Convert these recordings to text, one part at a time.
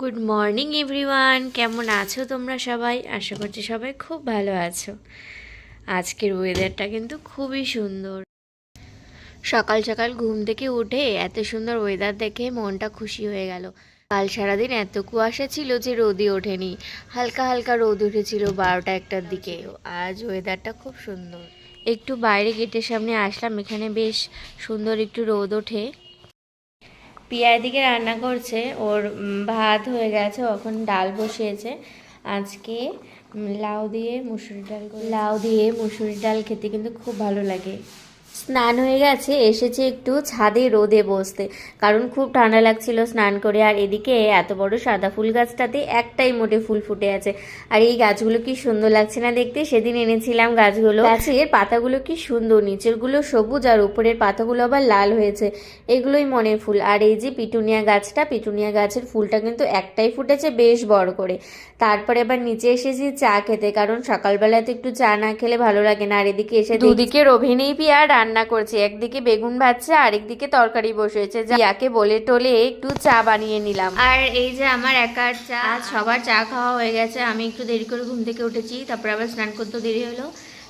Good morning everyone কেমন আছো তোমরা সবাই? আশা করছি সবাই খুব ভালো আছো। আজকের ওয়েদারটা কিন্তু খুবই সুন্দর। সকাল সকাল ঘুম থেকে উঠে এত সুন্দর ওয়েদার দেখে মনটা খুশি হয়ে গেল। কাল সারাদিন এত কুয়াশা ছিল যে রোদই ওঠেনি। হালকা হালকা রোদ উঠেছিল বারোটা একটার দিকে। আজ ওয়েদারটা খুব সুন্দর। একটু বাইরে গেটের সামনে আসলাম, এখানে বেশ সুন্দর একটু রোদ ওঠে। পিয়া এদিকে রান্না করছে, ওর ভাত হয়ে গেছে এখন ডাল বসিয়েছে। আজকে লাউ দিয়ে মুসুরি ডাল লাউ দিয়ে মুসুরি ডাল খেতে কিন্তু খুব ভালো লাগে। স্নান হয়ে গেছে, এসেছে একটু ছাদে রোদে বসতে। কারণ খুব ঠান্ডা লাগছিল স্নান করে, আর এদিকে এত বড় সাদা ফুল গাছটাতে একটাই মোটে ফুল ফুটে আছে। আর এই গাছগুলো কি সুন্দর লাগছে না দেখতে? সেদিন এনেছিলাম গাছগুলো। গাছের পাতাগুলো কি সুন্দর, নিচেরগুলো সবুজ, আর উপরের পাতাগুলো আবার লাল হয়েছে। এগুলোই মনের ফুল। আর এই যে পিটুনিয়া গাছটা, পিটুনিয়া গাছের ফুলটা কিন্তু একটাই ফুটেছে বেশ বড় করে। তারপরে আবার নিচে এসেছি চা খেতে, কারণ সকালবেলাতে একটু চা না খেলে ভালো লাগে না। আর এদিকে এসে দুদিকে রোভিনী পিয়া রান্না করছে। একদিকে বেগুন ভাজছে আর একদিকে তরকারি বসেছে। যাকে বলে টলে একটু চা বানিয়ে নিলাম। আর এই যে আমার একার চা আজ সবার চা খাওয়া হয়ে গেছে। আমি একটু দেরি করে ঘুম থেকে উঠেছি তারপর আবার স্নান করতে দেরি হলো।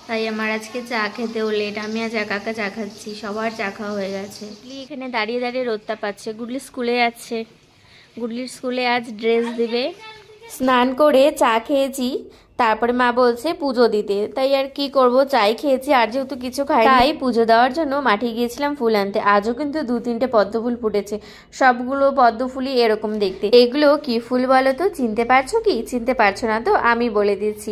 তাই আমার আজকে চা খেতেও লেট আমি আজ একা একা চা খাচ্ছি সবার চা খাওয়া হয়ে গেছে। গুডলি এখানে দাঁড়িয়ে দাঁড়িয়ে রোদটা পাচ্ছে। গুডলি স্কুলে যাচ্ছে। গুডলির স্কুলে আজ ড্রেস দিবে। স্নান করে চা খেয়েছি। তারপরে মা বলছে পুজো দিতে। তাই আর কি করব? চাই খেয়েছি আর যেহেতু কিছু খাই তাই? পুজো দেওয়ার জন্য মাঠে গিয়েছিলাম ফুল আনতে। আজও কিন্তু দু তিনটে পদ্ম ফুল ফুটেছে। সবগুলো পদ্ম ফুলই এরকম দেখতে। এগুলো কি ফুল বলো তো? চিনতে পারছ কি? চিনতে পারছ না তো? আমি বলে দিচ্ছি।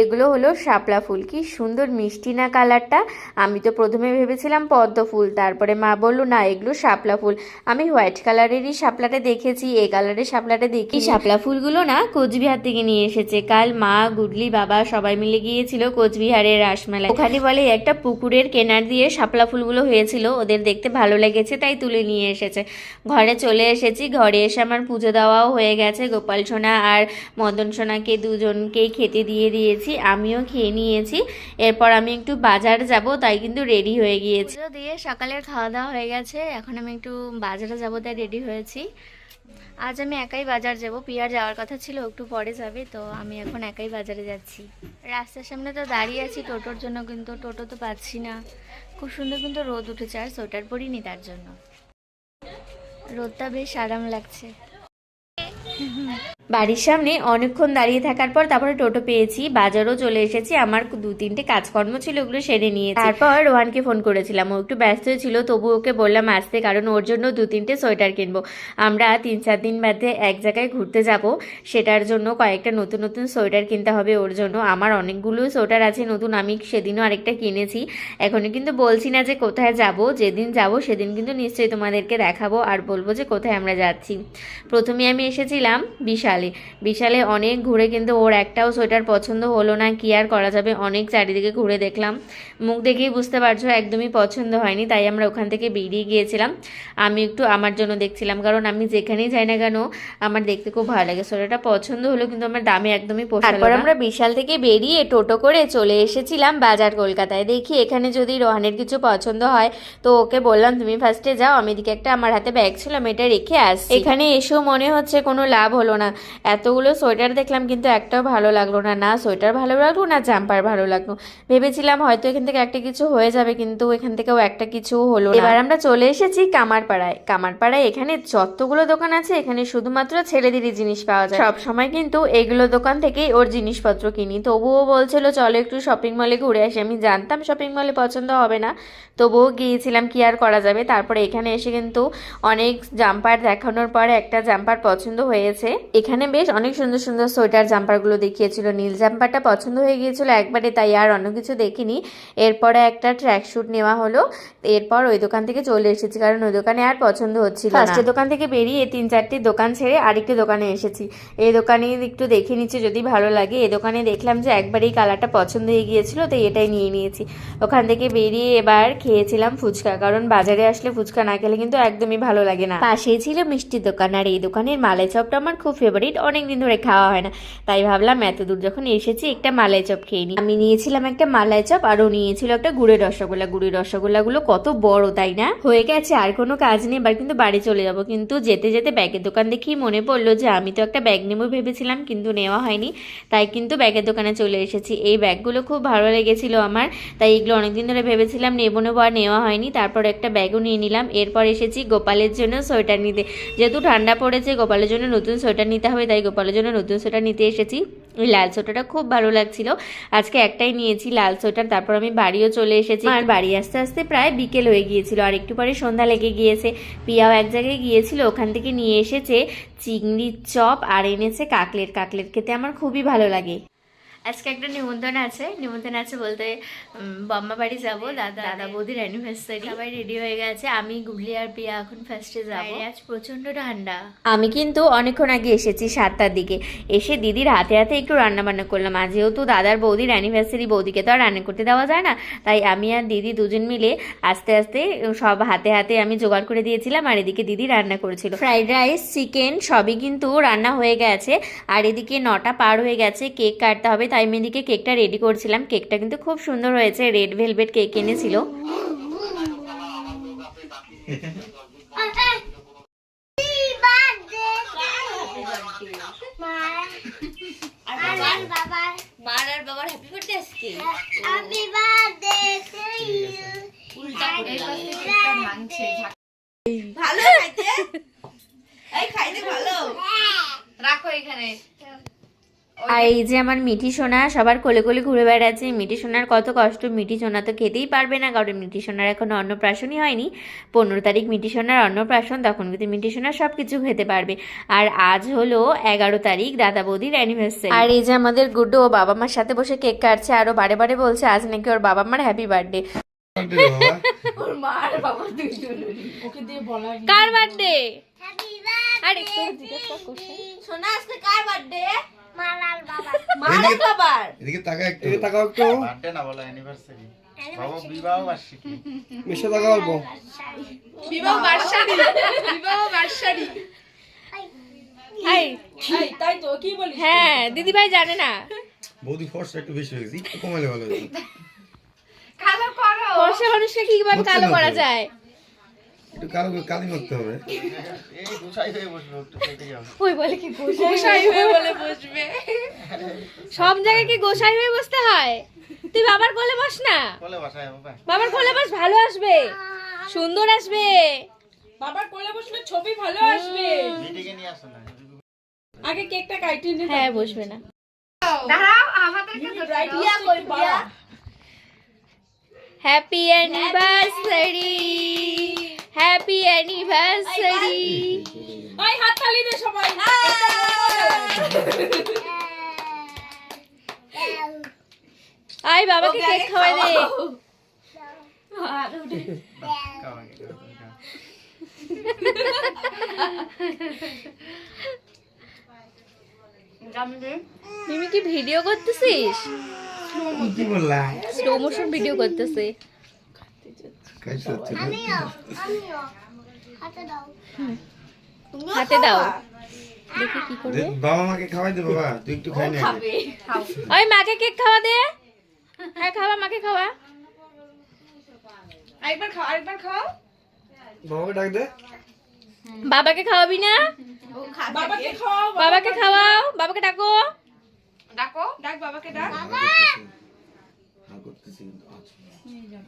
এগুলো হলো শাপলা ফুল। কি সুন্দর মিষ্টি না কালারটা? আমি তো প্রথমে ভেবেছিলাম পদ্ম ফুল। তারপরে মা বলল না এগুলো শাপলা ফুল। আমি হোয়াইট কালারেরই শাপলাটা দেখেছি এই কালারের শাপলাটা দেখি শাপলা ফুলগুলো না কোচবিহার থেকে নিয়ে এসেছে। কাল মা গুডলি বাবা সবাই মিলে গিয়েছিল কোচবিহারের রাসমেলায়। ওখানে বলে, একটা পুকুরের কেনার দিয়ে শাপলা ফুলগুলো হয়েছিল, ওদের দেখতে ভালো লেগেছে, তাই তুলে নিয়ে এসেছে। ঘরে চলে এসেছি, ঘরে এসে আমার পুজো দেওয়াও হয়ে গেছে। গোপাল সোনা আর মদন সোনাকে দুজনকেই খেতে দিয়ে দিয়েছি, আমিও খেয়ে নিয়েছি। এরপর আমি একটু বাজার যাব, তাই কিন্তু রেডি হয়ে গিয়েছি। দিয়ে সকালের খাওয়া দাওয়া হয়ে গেছে, এখন আমি একটু বাজারে যাব, তাই রেডি হয়েছি। আজ আমি একাই বাজার যাব। পিয়ার যাওয়ার কথা ছিল, একটু পরে যাবে, তো আমি এখন একাই বাজারে যাচ্ছি। রাস্তার সামনে তো দাঁড়িয়ে আছি, টোটোর জন্য কিন্তু টোটো তো পাচ্ছি না। খুব সুন্দর কিন্তু রোদ উঠেছে, আর সোয়েটার পরিনি তার জন্য। রোদটা বেশ আরাম লাগছে। বাড়ির সামনে অনেকক্ষণ দাঁড়িয়ে থাকার পর তারপরে টোটো পেয়েছি, বাজারও চলে এসেছি, আমার দু তিনটে কাজকর্ম ছিল, ওগুলো সেরে নিয়ে তারপর রোহানকে ফোন করেছিলাম, ও একটু ব্যস্ত ছিল, তবু ওকে বললাম আসতে, কারণ ওর জন্য দু তিনটে সোয়েটার কিনবো। আমরা তিন চার দিন বাদে এক জায়গায় ঘুরতে যাব, সেটার জন্য কয়েকটা নতুন নতুন সোয়েটার কিনতে হবে ওর জন্য। আমার অনেকগুলো সোয়েটার আছে নতুন, আমি সেদিনও আরেকটা কিনেছি। এখনও কিন্তু বলছি না যে কোথায় যাব, যেদিন যাব সেদিন কিন্তু নিশ্চয়ই তোমাদেরকে দেখাবো আর বলব যে কোথায় আমরা যাচ্ছি। প্রথমে আমি এসেছিলাম বিশালে বিশালে। বিশালে অনেক ঘুরে কিন্তু ওর একটাও সোয়েটার পছন্দ হলো না কি আর করা যাবে? অনেক চারিদিকে ঘুরে দেখলাম। মুখ দেখেই বুঝতে পারছ একদমই পছন্দ হয়নি তাই আমরা ওখান থেকে বেরিয়ে গিয়েছিলাম। আমি একটু আমার জন্য দেখছিলাম কারণ আমি যেখানেই যাই না কেন আমার দেখতে খুব ভালো লাগে। সোয়েটারটা পছন্দ হলো কিন্তু আমার দামে একদমই তারপর আমরা বিশাল থেকে বেরিয়ে টোটো করে চলে এসেছিলাম বাজার কলকাতায়। দেখি এখানে যদি রোহানের কিছু পছন্দ হয় তো ওকে বললাম তুমি ফার্স্টে যাও আমি এদিকে একটা আমার হাতে ব্যাগ ছিল আমি এটা রেখে আসছি। এখানে এসেও মনে হচ্ছে কোনো লাভ হলো না। এতগুলো সোয়েটার দেখলাম কিন্তু একটাও ভালো লাগল না। না, সোয়েটার ভালো লাগল, না জাম্পার ভালো লাগল। ভেবেছিলাম হয়তো এখান থেকে একটা কিছু হয়ে যাবে, কিন্তু এখান থেকেও একটা কিছু হলো এবার আমরা চলে এসেছি কামারপাড়ায়। কামারপাড়ায় এখানে যতগুলো দোকান আছে, এখানে শুধুমাত্র ছেলেদেরই জিনিস পাওয়া যায়। সব সময় কিন্তু এগুলো দোকান থেকেই ওর জিনিসপত্র কিনি। তবুও বলছিল, চলো একটু শপিং মলে ঘুরে আসি। আমি জানতাম শপিং মলে পছন্দ হবে না। তবুও গিয়েছিলাম, কি আর করা যাবে? তারপরে এখানে এসে কিন্তু অনেক জাম্পার দেখানোর পরে একটা জাম্পার পছন্দ হয়েছে। এখানে বেশ অনেক সুন্দর সুন্দর সোয়েটার জাম্পারগুলো দেখিয়েছিল। নীল জাম্পারটা পছন্দ হয়ে গিয়েছিল একবারে তাই আর অন্য কিছু দেখিনি। এরপরে একটা ট্র্যাক স্যুট নেওয়া হলো এরপর ওই দোকান থেকে চলে এসেছি কারণ ওই দোকানে আর পছন্দ হচ্ছিল না। ফার্স্টের দোকান থেকে বেরিয়ে তিন চারটি দোকান ছেড়ে আরেকটি দোকানে এসেছি। এই দোকানে একটু দেখে নিচ্ছি যদি ভালো লাগে। এই দোকানে দেখলাম যে একবারেই কালারটা পছন্দ হয়ে গিয়েছিল তো এটাই নিয়ে নিয়েছি। ওখান থেকে বেরিয়ে এবার খেয়েছিলাম ফুচকা কারণ বাজারে আসলে ফুচকা না খেলে কিন্তু একদমই ভালো লাগে না। পাশেই ছিল মিষ্টির দোকান আর এই দোকানের মালাই চপটা আমার খুব ফেভারিট ফেভারিট অনেক দিন ধরে খাওয়া হয় না। তাই ভাবলাম এত দূর যখন এসেছি একটা মালাই চপ খেয়ে নিই। আমি নিয়েছিলাম একটা মালাই চপ আর ও নিয়েছিল একটা গুড়ের রসগোল্লা। গুড়ের রসগোল্লাগুলো কত বড়, তাই না? হয়ে গেছে, আর কোনো কাজ নেই, এবার কিন্তু বাড়ি চলে যাব। কিন্তু যেতে যেতে ব্যাগের দোকান দেখেই মনে পড়ল যে আমি তো একটা ব্যাগ নেব ভেবেছিলাম, কিন্তু নেওয়া হয়নি। তাই কিন্তু ব্যাগের দোকানে চলে এসেছি। এই ব্যাগগুলো খুব ভালো লেগেছিল আমার। তাই এগুলো অনেকদিন ধরে ভেবেছিলাম নেব নেব আর নেওয়া হয়নি। তারপর একটা ব্যাগও নিয়ে নিলাম। এরপর এসেছি গোপালের জন্য সোয়েটার নিতে। যেহেতু ঠান্ডা পড়েছে, গোপালের জন্য নতুন সোয়েটার নিতে হবে তাই গোপালের জন্য নতুন সোয়েটার নিতে এসেছি। ওই লাল সোয়েটারটা খুব ভালো লাগছিল। আজকে একটাই নিয়েছি লাল সোয়েটার তারপর আমি বাড়িও চলে এসেছি। আর বাড়ি আসতে আসতে প্রায় বিকেল হয়ে গিয়েছিল, আর একটু পরে সন্ধ্যা লেগে গিয়েছে। পিয়াও এক জায়গায় গিয়েছিল, ওখান থেকে নিয়ে এসেছে চিংড়ির চপ আর এনেছে কাকলেট। কাকলেট খেতে আমার খুবই ভালো লাগে। আজকে একটা নিমন্ত্রণ আছে। নিমন্ত্রণ আছে বলতে বাম্মা বাড়ি যাব দাদা দাদা বৌদির অ্যানিভার্সারি সবাই রেডি হয়ে গেছে। আমি গুগলি আর প্রিয়া এখন ফার্স্টে যাব। আজ প্রচণ্ড ঠান্ডা। আমি কিন্তু অনেকক্ষণ আগে এসেছি সাতটার দিকে। এসে দিদির হাতে হাতে একটু রান্না বান্না করলাম। আজ যেহেতু দাদার বৌদির অ্যানিভার্সারি বৌদিকে তো আর রান্না করতে দেওয়া যায় না তাই আমি আর দিদি দুজন মিলে আস্তে আস্তে সব হাতে হাতে আমি জোগাড় করে দিয়েছিলাম। আর এদিকে দিদি রান্না করেছিল। ফ্রাইড রাইস চিকেন সবই কিন্তু রান্না হয়ে গেছে। আর এদিকে নটা পার হয়ে গেছে কেক কাটতে হবে। তাই আমি এদিকে কেকটা রেডি করছিলাম। কেকটা কিন্তু খুব সুন্দর হয়েছে রেড ভেলভেট কেক এনেছিল। মার আর বাবার হ্যাপি বার্থডে আজকে? ভালো খাইতে এই খাইতে ভালো রাখো এখানে আর এই যে আমার মিঠি সোনা সবার কোলে কোলে ঘুরে বেড়াচ্ছে। মিঠি সোনার কত কষ্ট মিঠি সোনা তো খেতেই পারবে না। কারণ মিঠি সোনার এখন অন্নপ্রাশনই হয়নি। পনেরো তারিখ মিঠি সোনার অন্নপ্রাশন তখন কিন্তু মিঠি সোনা সব কিছু খেতে পারবে। আর আজ হলো এগারো তারিখ দাদা বৌদির অ্যানিভার্সারি আর এই যে আমাদের গুড্ডু ও বাবা মার সাথে বসে কেক কাটছে আরও বারে বারে বলছে আজ নাকি ওর বাবা মার হ্যাপি বার্থডে ওর মা আর বাবা দুই ওকে দিয়ে বলা কার বার্থডে আরে সোনা আজকে কার বার্থডে মার বাবার এদিকে তাকা একটু। এদিকে তাকাও একটু। বার্থডে না বলো অ্যানিভার্সারি বাবা বিবাহ বার্ষিকী। মিশে তাকা অল্প। বিবাহ বার্ষারি বিবাহ বার্ষারি তাই তো কি বলিস? হ্যাঁ দিদি ভাই জানে না। বৌদি ফর্সটা একটু বেশি হয়েছে একটু কমালে ভালো হতো। কালো করো। বর্ষা মানুষকে কীভাবে কালো করা যায়? একটু কালো করে কালি মারতে হবে। হয়ে কেটে ওই বলে কি গোসাই হয়ে বলে বসবে? সব জায়গায় কি গোসাই হয়ে বসতে হয়? তুই বাবার কোলে বস না? বলে বাসায় বাবা। বাবার কোলে বস ভালো আসবে। সুন্দর আসবে। বাবার কোলে বসলে ছবি ভালো আসবে। আগে কেকটা কাইটে নে। হ্যাঁ বসবে না। দাঁড়াও আমাদেরকে হ্যাপি অ্যানিভার্সারি হ্যাপি অ্যানিভার্সারি ওই হাত তালি দে সবাই। আয় বাবাকে কেক খাওয়াই দে। মিমি কি ভিডিও করতেছিস? স্লো মোশন ভিডিও করতেছে কাইছে হচ্ছে আমিও আমিও হাতে দাও। দেখি কি করবে? বাবা মাকে খাওয়াই দে বাবা। তুই একটু খাই না ওই মাকে কেক খাওয়া দে। হ্যাঁ খাওয়া মাকে খাওয়া। আরেকবার খাও আরেকবার খাও। বাবাকে ডাক দে। বাবাকে খাওয়াবি না? বাবাকে খাও বাবাকে খাওয়াও বাবাকে ডাকো। ডাকো। ডাক বাবাকে ডাক করতেছি কিন্তু আচ্ছা দাও দাও মুখে ঢুকে দাও দাও দাও আচ্ছা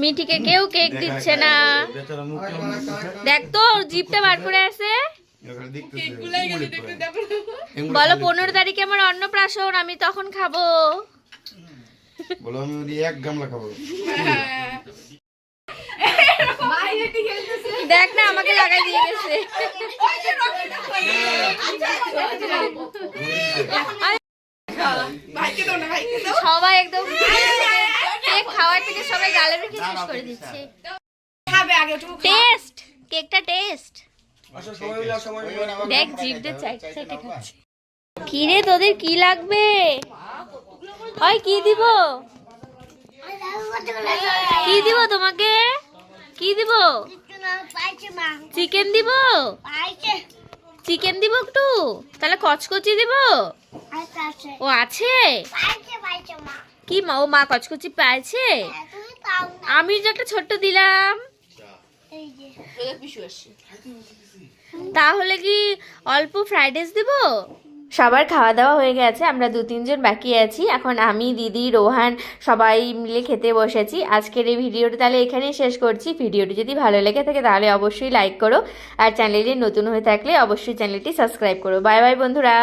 মিঠিকে কেউ কেক দিচ্ছে না। দেখ তো জিপটা বার করে আছে। বলো পনেরো তারিখে আমার অন্নপ্রাশন আমি তখন খাব। বলো আমি এক গামলা খাব। দেখ না আমাকে লাগাই দিয়ে গেছে। দাও সবাই একদম খাওয়ার থেকে সবাই গালে রেখে শেষ করে দিচ্ছে। খাবে আগে একটু টেস্ট কেকটা টেস্ট। মিলে দেখ জিভটা খাচ্ছে। কি রে তোদের কি লাগবে? হয় কি দিব? কি দিব তোমাকে? কি দিব? চিকেন দিব? চিকেন দিব একটু? তাহলে কচকচি দিব? আচ্ছা। ও আছে? পাইছে পাইছে মা। কি মা ও মা কচকচি পাইছে হ্যাঁ, আমি যে একটা ছোট্ট দিলাম। তাহলে কি অল্প ফ্রাইড রাইস দিব? সবার খাওয়া দাওয়া হয়ে গেছে আমরা দু তিনজন বাকি আছি। এখন আমি দিদি রোহান সবাই মিলে খেতে বসেছি। আজকের এই ভিডিওটা তাহলে এখানেই শেষ করছি। ভিডিওটি যদি ভালো লেগে থাকে তাহলে অবশ্যই লাইক করো। আর চ্যানেলে নতুন হয়ে থাকলে অবশ্যই চ্যানেলটি সাবস্ক্রাইব করো। বাই বাই বন্ধুরা।